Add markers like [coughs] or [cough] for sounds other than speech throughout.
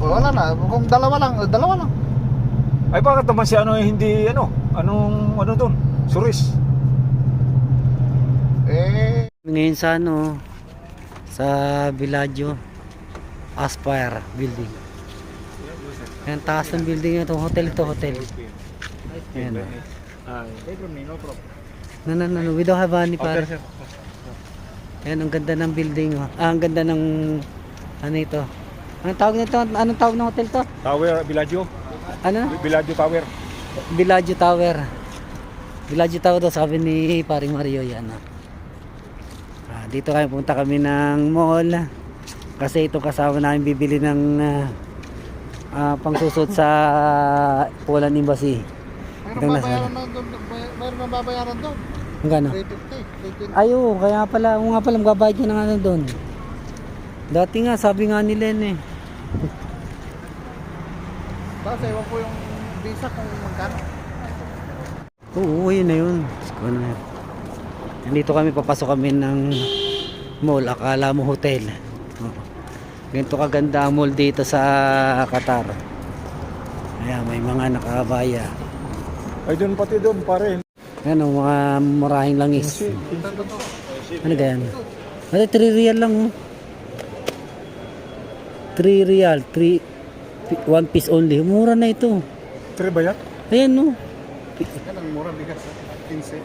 Wala na. Kung dalawa lang, eh, dalawa lang. Ay bakit naman si ano eh, hindi ano? Anong ano doon? Suris. Eh, Ngayon sa ano, sa Villaggio Aspire Building. Yan taas ng building ito, hotel ito, hotel. Ayan. No, no, no, no, we don't have any para. Ayan, ang ganda ng building. oh. Ah, ang ganda ng ano ito. Anong tawag nito? Anong tawag ng hotel to? Tower, Villaggio. Ano? Villaggio Tower. Villaggio Tower. Villaggio Tower daw sabi ni paring Mario yan. ah. Ah, dito kami punta kami ng mall kasi ito kasama namin bibili ng ah, ah, pangsusot sa Poland Embassy. Na babayaran na doon. na babayaran doon. Ang gano? 350. 320. Ayo, kaya pala, o nga pala magbabayad ka ng ano doon. Dati nga, sabi nga ni Len eh. Tapos ewan ko yung visa kung magkano. Oo, yun na yun. Ko na. Nandito kami, papasok kami ng mall. Akala mo hotel. Ganito kaganda ang mall dito sa Qatar. Ayan, may mga nakabaya. Ay doon pati doon pare. Ayan, ang mga marahing langis. Ano ganyan? Ano, 3 real lang oh. 3 real, 3 one piece only. Mura na ito. Tre ba yan? Ayan no. Yan ang mura bigas. 15.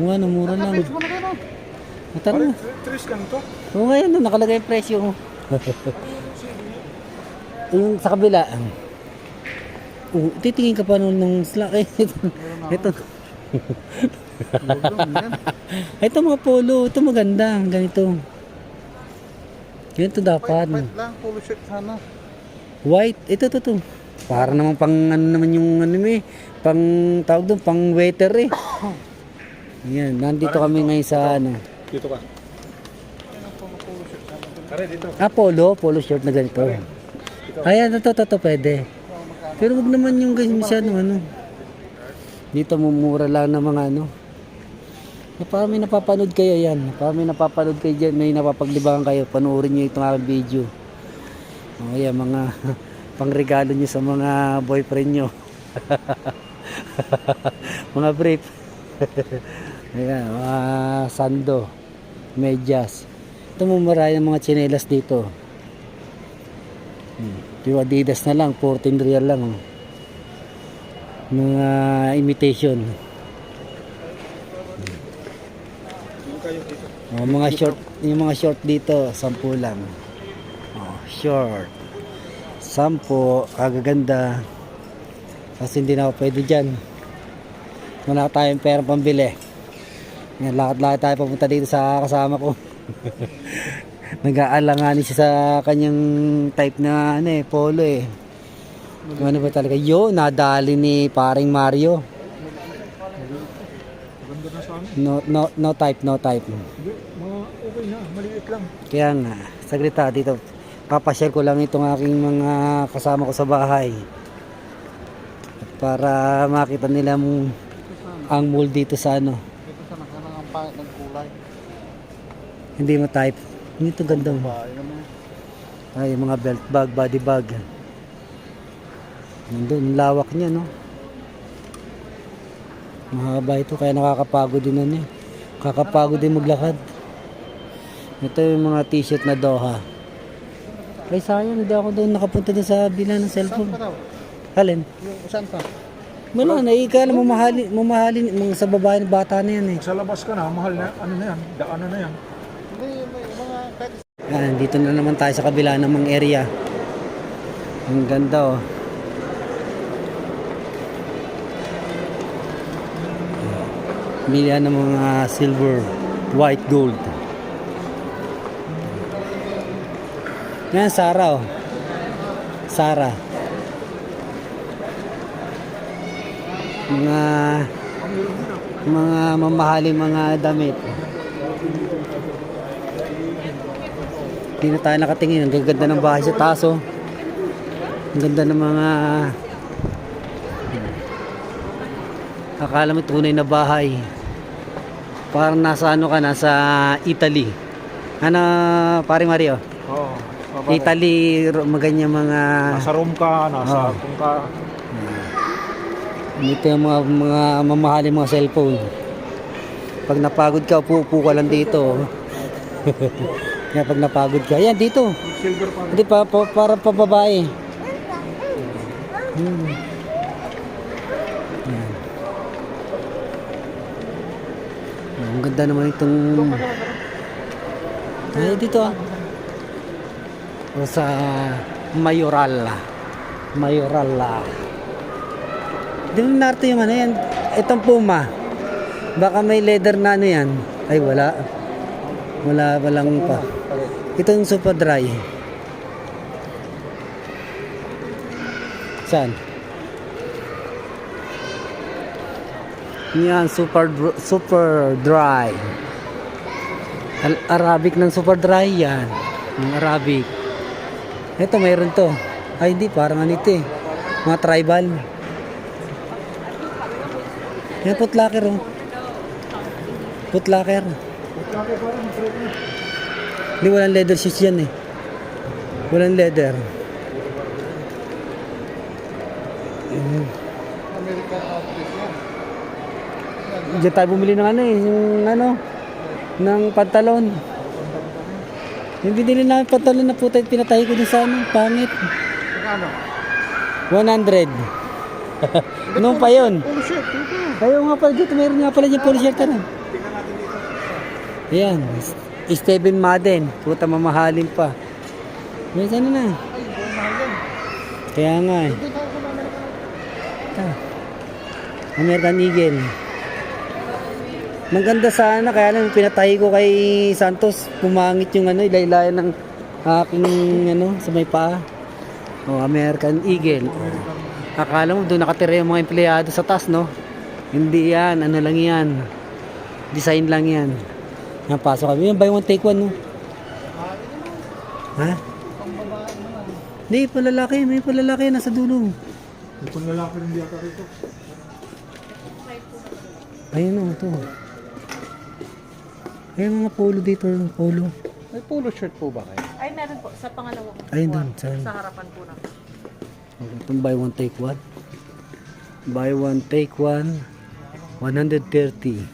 Oo nga, no, mura lang. Kapit mo na gano'n. Matara Pare, mo. tre- tres ka to. Oo nga yan, no, nakalagay yung presyo. [laughs] yung sa kabila. Oh, titingin ka pa nun ng slack. Eh, ito. ito. [laughs] ito mga polo. Ito maganda. Ganito. Ganito dapat. Wait lang, polo shirt sana. White. Ito, ito, ito. Para naman pang ano naman yung ano eh. Pang tawag doon, pang waiter eh. [coughs] Yan, nandito kami ngayon sa ano. Dito ka. Pare dito. Ah, polo. Polo shirt na ganito. Ayan, ito, ito, ito, pwede. Pero wag naman yung ganyan masyadong ano. Dito mumura lang ng mga ano. May napapanood kayo yan. May napapanood kayo dyan, may napapaglibangan kayo. Panoorin nyo itong aking video. O yan, mga [laughs] pangregalo nyo sa mga boyfriend nyo. [laughs] mga brief. [laughs] Ayan, mga sando, medyas. Ito mumura yung mga tsinelas dito. Hmm. Yung Adidas na lang, 14 real lang. Oh. Mga imitation. Oh, mga short, yung mga short dito, 10 lang. Oh, short. 10, kagaganda. Kasi hindi na ako pwede dyan. Wala tayong pera pambili. Yan, lakad-lakad tayo papunta dito sa kasama ko. [laughs] Nag-aalanganin siya sa kanyang type na ano eh, polo eh. Ano ba talaga? Yo, nadali ni paring Mario. Ganda na sa amin. No, no, no type, no type. Mga okay na. Maliit lang. Kaya nga, sagrita dito. Papashare ko lang itong aking mga kasama ko sa bahay. Para makita nila mo ang mall dito sa ano. Ito sana sana ang pangit ng kulay. Hindi mo type. Ito ganda mo. Yun naman. Ay, mga belt bag, body bag. Nandun, lawak niya, no? Mahaba ito, kaya nakakapagod din ano eh. Kakapagod din maglakad. Ito yung mga t-shirt na Doha. Ay, sayang, hindi ako doon nakapunta din sa bila ng cellphone. Alin? Saan pa? Wala na, ika na mamahalin, mamahalin, mga sa babae, bata na yan eh. Sa labas ka na, mahal na. Ano na yan? Daanan na yan. Hindi, may mga kahit Yan, dito na naman tayo sa kabila ng mga area. Ang ganda oh. Milya ng mga silver, white gold. Yan, Sara oh. Sara. Mga mga mamahaling mga damit. Hindi na tayo nakatingin. Ang gaganda ng bahay sa taas oh. Ang ganda ng mga Akala mo tunay na bahay. Parang nasa ano ka, nasa Italy. Ano, pare Mario? Oo. Babae. Italy, maganya mga... Nasa room ka, nasa Ah. kung ka. Ito yung mga, mga mamahaling mga cellphone. Pag napagod ka, upo-upo ka lang dito. Kaya pag napagod ka, yan dito. Silver pa. Hindi pa, pa para pa babae. Hmm. Yan. Ang ganda naman itong... Ay, dito ah. O sa Mayoral. Mayoral. Di mo narito yung ano yan. Itong Puma. Baka may leather na ano yan. Ay, wala. Wala, walang pa. Ito yung super dry. Saan? Yan, super super dry. Arabic ng super dry yan. Yung Arabic. Ito, mayroon to. Ay, hindi, parang ano eh. Mga tribal. Yan, putlaker oh. Putlaker. Hindi, walang leather shoes yan eh. Walang leather. American outfit yan. Diyan tayo bumili ng ano eh, yung ano, ng pantalon. Yung binili namin pantalon na puta, pinatay ko din sa ano, pangit. Magkano? 100. Noon pa yun. Polo shirt, dito. Ayaw nga pala dito, mayroon nga pala dyan polo shirt na. Ayan, Steven Madden, puta mamahalin pa. May ano na. Kaya nga eh. Ito. American Eagle. Maganda sana, kaya lang pinatay ko kay Santos. Pumangit yung ano, ilaylayan ng aking ano, sa may paa. O, American Eagle. Akala mo doon nakatira yung mga empleyado sa taas, no? Hindi yan, ano lang yan. Design lang yan. Yan, pasok kami. Yan, buy one, take one, no? Ha? Hindi, palalaki. May palalaki. Nasa dulo. Ito lalaki rin di ata rito. Ayun o, ito. Ayun mga polo dito, polo. May polo shirt po ba kayo? Ay, meron po. Sa pangalawang Ayun buwan. doon? Sa harapan po na. Itong buy one take one. Buy one take one. 130.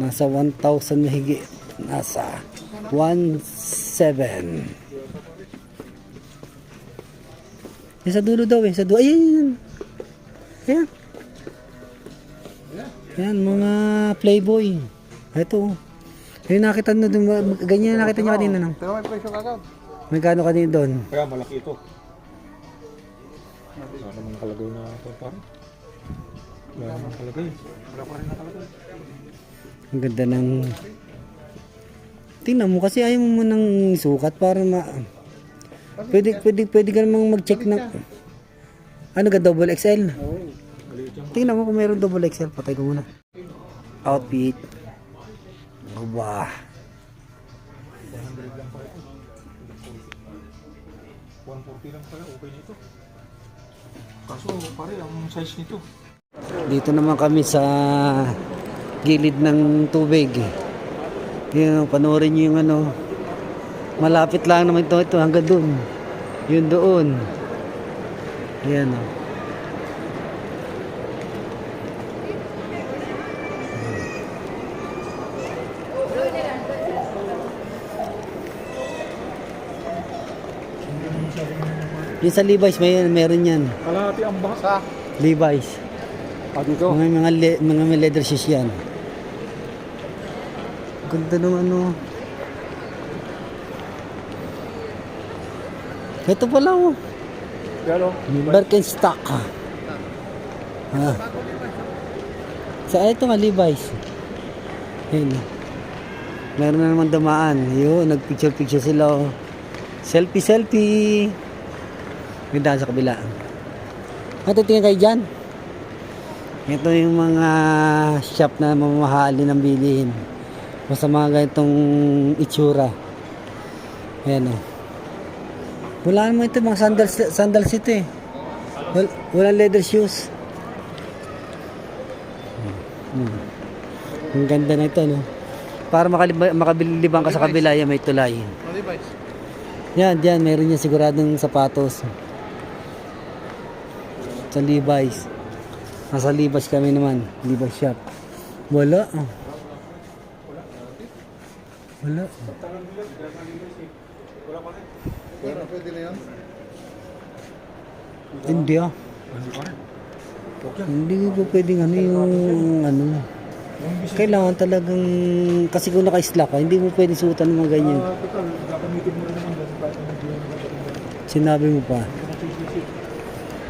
Nasa 1,000 mahigit. Nasa 1,700. Yung sa dulo daw eh. Sa dulo. Ayun. Ayan. Ayan, mga playboy. Ito. Yung nakita nyo doon. Ganyan nakita nyo kanina. No? Pero may presyo kagad. Magkano kanina doon? Kaya malaki ito. Wala naman nakalagay na ito parang. Wala naman nakalagay. Wala pa rin nakalagay. Ang ganda ng... Tingnan mo kasi ayaw mo nang sukat para ma... Pwede, pwede, pwede ka namang mag-check ng... Ano ka, double XL? Tingnan mo kung mayroon double XL. Patay ko muna. Outfit. Aba. 140 lang pala, okay na ito. Kaso pare, ang size nito. Dito naman kami sa gilid ng tubig. Yun, panoorin nyo yung ano. Malapit lang naman ito, ito hanggang doon. Yun doon. Ayan o. Yung sa Levi's, may, meron yan. Kalahati ang. Sa? Levi's. Ah, dito. Mga mga, le- mga may leather shoes yan. Ganda ng ano. Ito pala oh. Pero, Birkenstock. Ah. Sa ito nga Levi's. Ayun. Meron na naman damaan. Yun, nagpicture-picture sila. oh. Selfie, selfie. Ganda sa kabila. Ito tingin kayo dyan. Ito yung mga shop na mamahalin ng bilihin. Basta mga ganitong itsura. Ayan o. Wala naman ito, mga sandals, sandals ito eh. Wal, walang leather shoes. Hmm. Ang ganda na ito, no? Para makabilibang ka sa kabila, yan may tulay. Ano? Yan, dyan, meron yan siguradong sapatos. Sa Levi's. Nasa Levi's kami naman. Levi's shop. Wala. Wala. Hindi ah. Hindi pa rin. Hindi ko pwedeng ano yung ano. Kailangan talagang, kasi kung naka-slack ka, hindi mo pwedeng suotan ng mga ganyan. Ah, total, gagamitin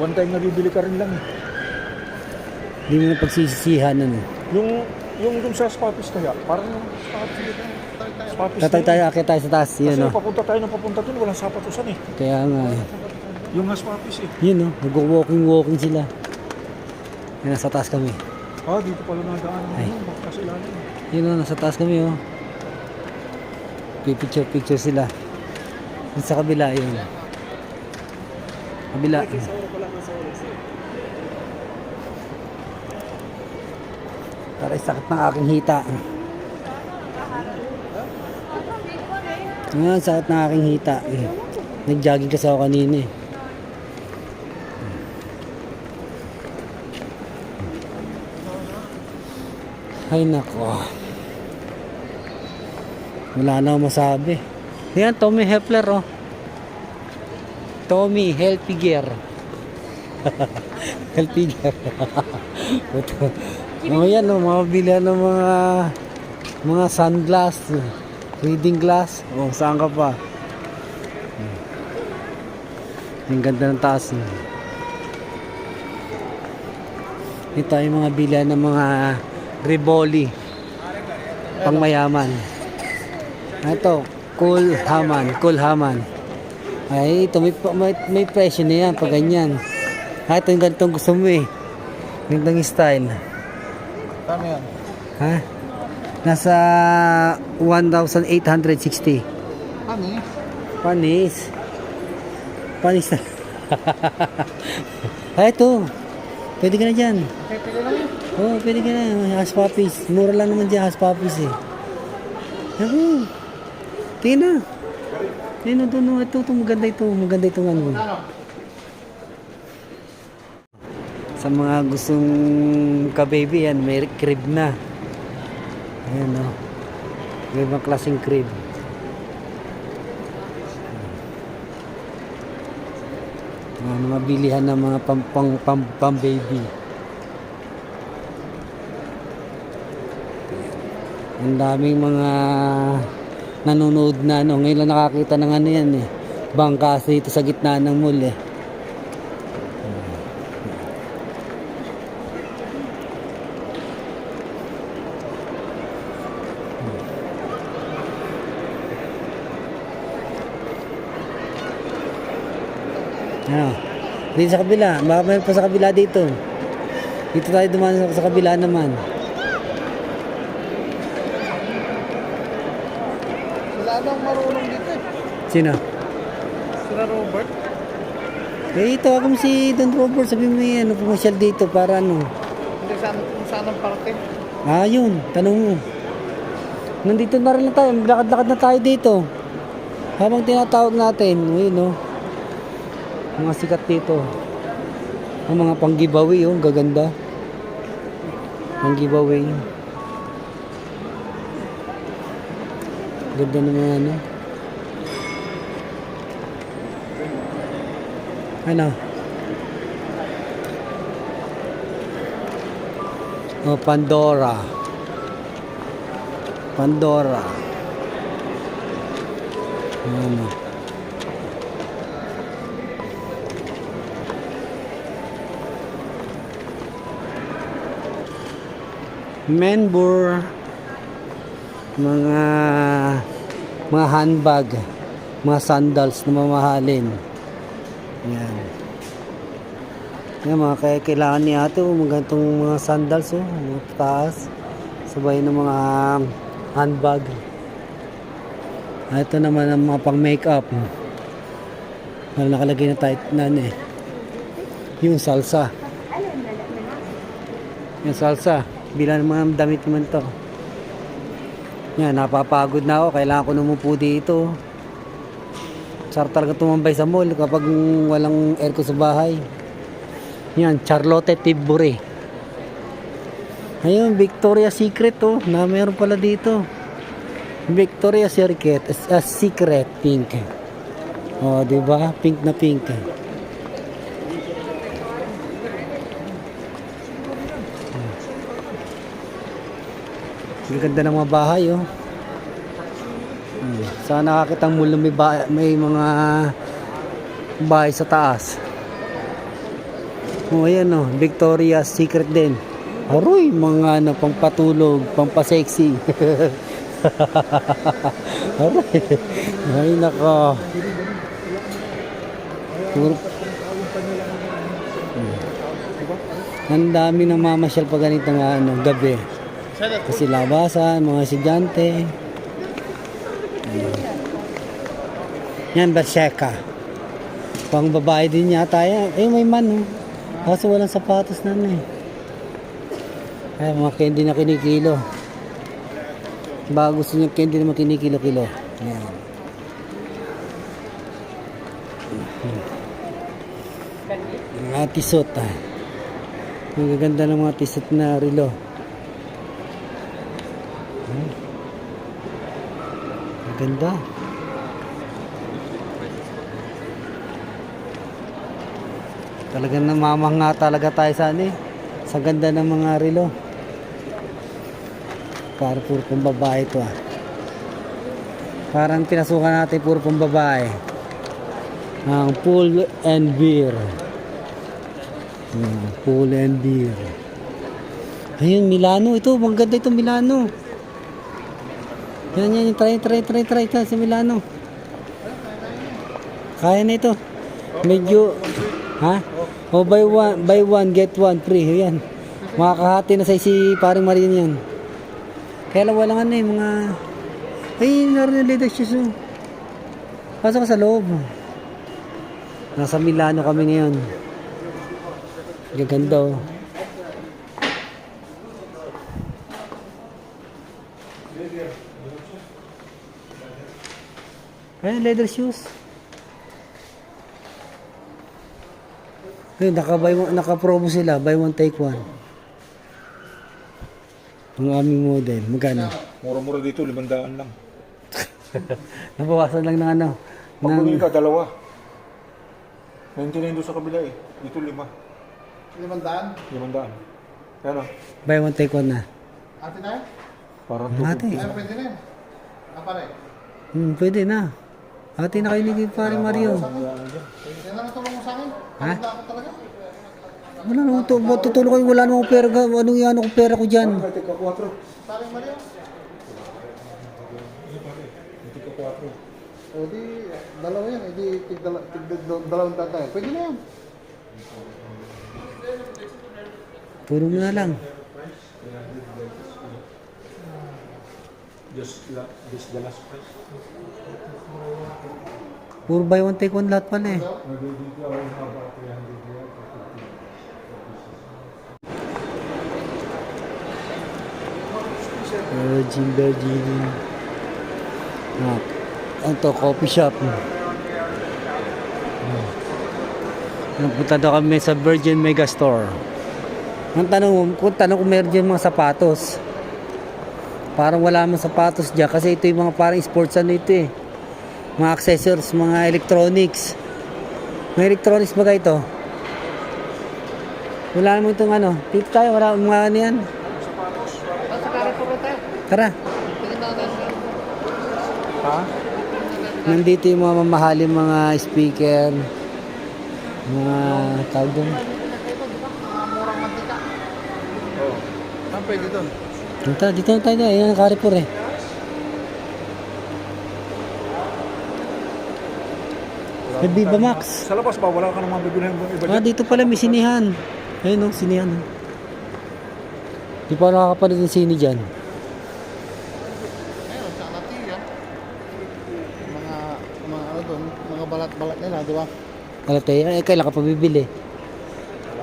One time nabibili ka rin lang eh. Hindi mo na pagsisisihan ano. Yung yung dun sa Spapis kaya, parang yung Spapis Spapis Tatay tayo, akit tayo sa taas. Kasi Yun oh. papunta tayo ng papunta dun, walang sapatusan eh. Kaya nga eh. Yung nga Spapis eh. Yun oh, nag-walking-walking sila. Yan, nasa taas kami. Ah, dito pala nadaan Ay. ng baka kasi ilalim. Yun oh, nasa taas kami oh. Pipicture-picture sila. Yung sa kabila, yun. Kabila. Para sakit ng aking hita. Ngayon, sakit ng aking hita. Nag-jogging kasi ako kanina eh. Ay nako. Wala na akong masabi. Yan, Tommy Hepler oh. Tommy Helpiger. [laughs] Helpiger. [laughs] Oh, yan oh, mga bilihan ng mga mga sunglass, reading glass. Oh, saan ka pa? Hmm. Ang ganda ng taas. eh. Ito ay mga bilihan ng mga Riboli. Pangmayaman. Ito, Cool Haman, Cool Haman. Ay, ito may, may, may presyo na yan pag ganyan. Ah, ito yung ganitong gusto mo eh. Ganitong style. Tama yan. Ha? Nasa 1,860. Ano eh? Panis. Panis na. [laughs] ah, ito. Pwede ka na dyan. Pwede lang yan. Oo, oh, pwede ka na. Has puppies. Mura lang naman dyan, has puppies eh. Ako. Tingnan na. Na doon. Ito, ito, maganda ito. Maganda itong ano. Sa mga gustong ka-baby yan, may crib na. Ayan o. May mga klaseng crib. Mga, mga bilihan ng mga pang, pang, pang, pang baby. Ang daming mga nanonood na ano. Ngayon lang nakakita ng ano yan eh. Bangkas dito sa gitna ng mall eh. Ano? Dito sa kabila. Baka pa sa kabila dito. Dito tayo dumaan sa- sa kabila naman. Nang marunong dito eh. Sino? Sila Robert. Eh, tawag mo si Don Robert. Sabi mo yan, ano, pumasyal dito para ano. Hindi saan, saan ang parte. Ah, yun. Tanong mo. Nandito na rin lang tayo. Maglakad-lakad na tayo dito. Habang tinatawag natin. Ayun, no. Mga sikat dito. Ang mga pang giveaway, oh. Gaganda. Pang giveaway. Ganda ng mga ano. Ano? Oh, Pandora. Pandora. Ano? Menbur. Mga mga handbag, mga sandals na mamahalin. Yan. Yan mga kaya kailangan ni ate oh, mga sandals oh, mga taas. Sabay ng mga handbag. Ah, Ito naman ang mga pang makeup. Wala nakalagay na tight na ano eh. Yung salsa. Yung salsa. Bilang mga damit naman to. Yan, napapagod na ako. Kailangan ko numupo dito. Sarap talaga tumambay sa mall kapag walang aircon sa bahay. Yan, Charlotte Tilbury. Ayun, Victoria's Secret oh, na meron pala dito. Victoria's Secret, a secret pink. Oh, 'di ba? Pink na pink. Ang ganda ng mga bahay oh. Hmm. Sana nakakita mo may, may mga bahay sa taas. Oh, ayan oh, Victoria's Secret din. Aroy, mga ano, pampatulog, pampasexy. [laughs] Aroy. Ay, nako. Puro... Hmm. Ang dami ng mamasyal pa ganito nga ano, gabi. Kasi labasan, mga estudyante. Yan, Bersheka. Pang babae din yata yan. Eh, may man. Oh. Kaso walang sapatos na eh. Ay, mga candy na kinikilo. Baka gusto niyo candy na kinikilo-kilo. Ayan. Mga tisot ah. Ang gaganda ng mga tisot na rilo. Hmm. Ang ganda. Talagang namamanga talaga tayo sa ano eh. Sa ganda ng mga rilo. Para puro pang babae ito ah. Parang pinasukan natin puro pang babae. Ang pool and beer. Hmm, pool and beer. Ayun, Milano. Ito, maganda ito Milano. Yan, yan. Try, try, try, try. Ito, sa Milano. Kaya na. Medyo, ha? O buy one, buy one, get one free. Yan. Makakahati na sa si paring Marian yan. Kaya lang walang ano eh, mga... Ay, naroon yung leather shoes oh. Pasok sa loob. Nasa Milano kami ngayon. Gaganda oh. Ayun, leather shoes. Ayun, naka, buy one, naka promo sila. Buy one, take one. Ang aming model. Magkano? Mura-mura dito, limandaan lang. [laughs] Nabawasan lang ng ano. Pag Ng, bumili ka, dalawa. 99 doon sa kabila eh. Dito lima. Limandaan. Limandaan. Kaya buy one, take one na. Ate tayo? Parang Ate. Ay, pwede na yun. Ah, pare. Hmm, pwede na. Ate na kayo ni pare Mario. Yan lang natulong sa akin. Ha? Pagod ako talaga. Wala naman to. Tutulong kayo. Wala namang pera. Anong yan ako pera ko 4. Pare Mario. Ito ka 4. O di, dalawa yan. Di, tig, dala, tig, dal- dalawang daan tayo. Pwede na yan. Mo na lang. Just, la, just the last price. Puro buy one, take one lahat pala eh. Virgin, Virgin. Ah, ito, coffee shop. Hmm. Napunta daw kami sa Virgin Megastore. Ang tanong, kung tanong kung meron dyan mga sapatos. Parang wala mga sapatos dyan kasi ito yung mga parang sports ano ito eh. Mga accessories, mga electronics. Mga electronics ba ito? Wala naman itong ano. Dito tayo, wala mga ano yan. Tara. Ha? Nandito yung mga mamahaling mga speaker. Mga tawag doon. Murang mantika. Oo. Ah, pwede doon. Dito, dito na tayo. Ayan ang Carrefour eh. May Viva Max. Sa labas ba? Wala ka naman bibilihan ng iba Ah, dito pala may sinihan. Ayun oh, sinihan. oh. Di pa nakakapanood ng sini dyan. Ayun, sa Anatiya. Mga, mga ano doon, mga balat-balat nila, di ba? Alam tayo, eh, kailan ka pa bibili? Wala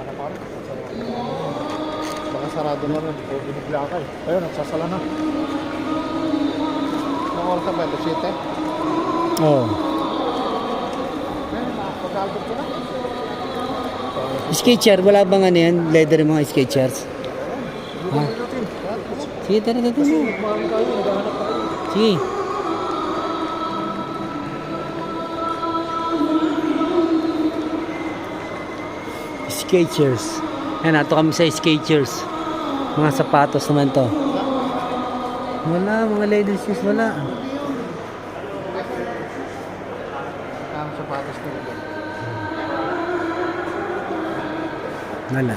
na pare. Baka sarado na rin. O binigla ka eh. Ayun, nagsasala na. Mga oras na ba ito? 7? Oo. Oh. Nag-albert ko na. Sketcher, wala bang ano yan? Leather mga sketchers? Ha? natin. Sige, tara, tara. Kasi tara. marami tayo, naghahanap tayo. Sige. Skechers. Yan, ato kami sa Skechers. Mga sapatos naman to. Wala, mga leather shoes, wala. Ang sapatos nila. Wala.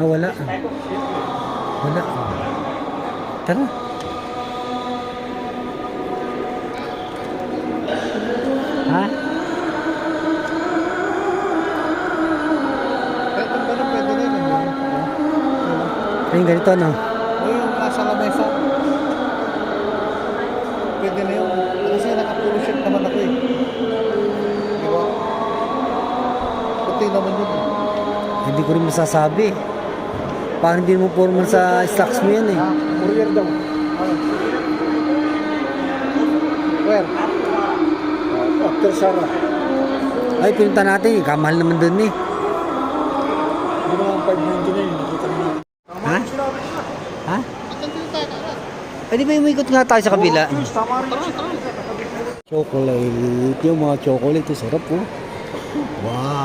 Ah, wala. Wala. Tara. Ganito, no? O yung nasa lamesa. Pwede na yun. Kasi naka-polo shirt naman ako eh. Di ba? Puti naman yun. eh. Hindi ko rin masasabi. Parang hindi mo formal sa stocks mo yan eh. Ha? Courier daw. Ano? Where? After Sarah. Ay, pinunta natin. eh. Kamahal naman dun eh. Hindi naman 599, nakita na natin. Ha? Ha? Di ba umikot nga tayo sa kabila? Chocolate. Yung mga chocolate. Sarap oh. Wow.